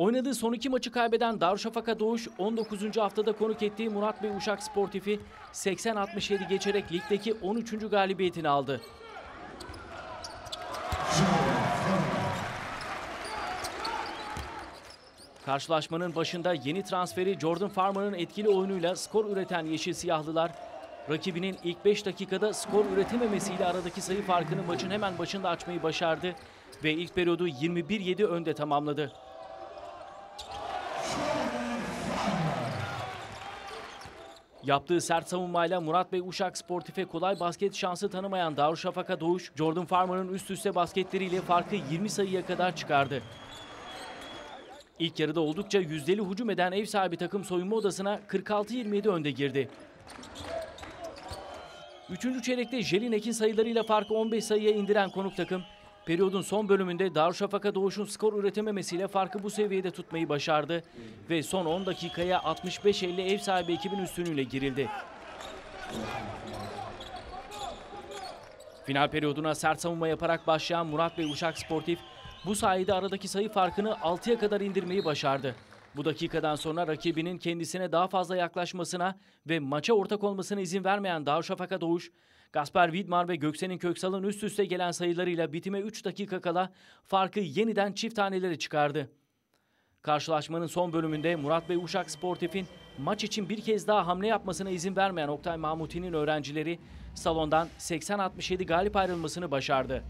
Oynadığı son iki maçı kaybeden Darüşşafaka Doğuş 19. haftada konuk ettiği Murat Bey Uşak Sportif'i 80-67 geçerek ligdeki 13. galibiyetini aldı. Karşılaşmanın başında yeni transferi Jordan Farmer'ın etkili oyunuyla skor üreten Yeşil Siyahlılar, rakibinin ilk 5 dakikada skor üretememesiyle aradaki sayı farkını maçın hemen başında açmayı başardı ve ilk periyodu 21-7 önde tamamladı. Yaptığı sert savunmayla Murat Bey Uşak Sportif'e kolay basket şansı tanımayan Darüşşafaka Doğuş, Jordan Farmer'ın üst üste basketleriyle farkı 20 sayıya kadar çıkardı. İlk yarıda oldukça yüzdeli hücum eden ev sahibi takım soyunma odasına 46-27 önde girdi. Üçüncü çeyrekte Jelinek'in sayılarıyla farkı 15 sayıya indiren konuk takım, periyodun son bölümünde Darüşşafaka Doğuş'un skor üretememesiyle farkı bu seviyede tutmayı başardı ve son 10 dakikaya 65-50 ev sahibi ekibin üstünlüğüyle girildi. Final periyoduna sert savunma yaparak başlayan Murat Bey Uşak Sportif, bu sayede aradaki sayı farkını 6'ya kadar indirmeyi başardı. Bu dakikadan sonra rakibinin kendisine daha fazla yaklaşmasına ve maça ortak olmasına izin vermeyen Darüşşafaka Doğuş, Gasper Widmar ve Göksen'in Köksal'ın üst üste gelen sayılarıyla bitime 3 dakika kala farkı yeniden çift taneleri çıkardı. Karşılaşmanın son bölümünde Murat Bey Uşak Sportif'in maç için bir kez daha hamle yapmasına izin vermeyen Oktay Mahmuti'nin öğrencileri salondan 80-67 galip ayrılmasını başardı.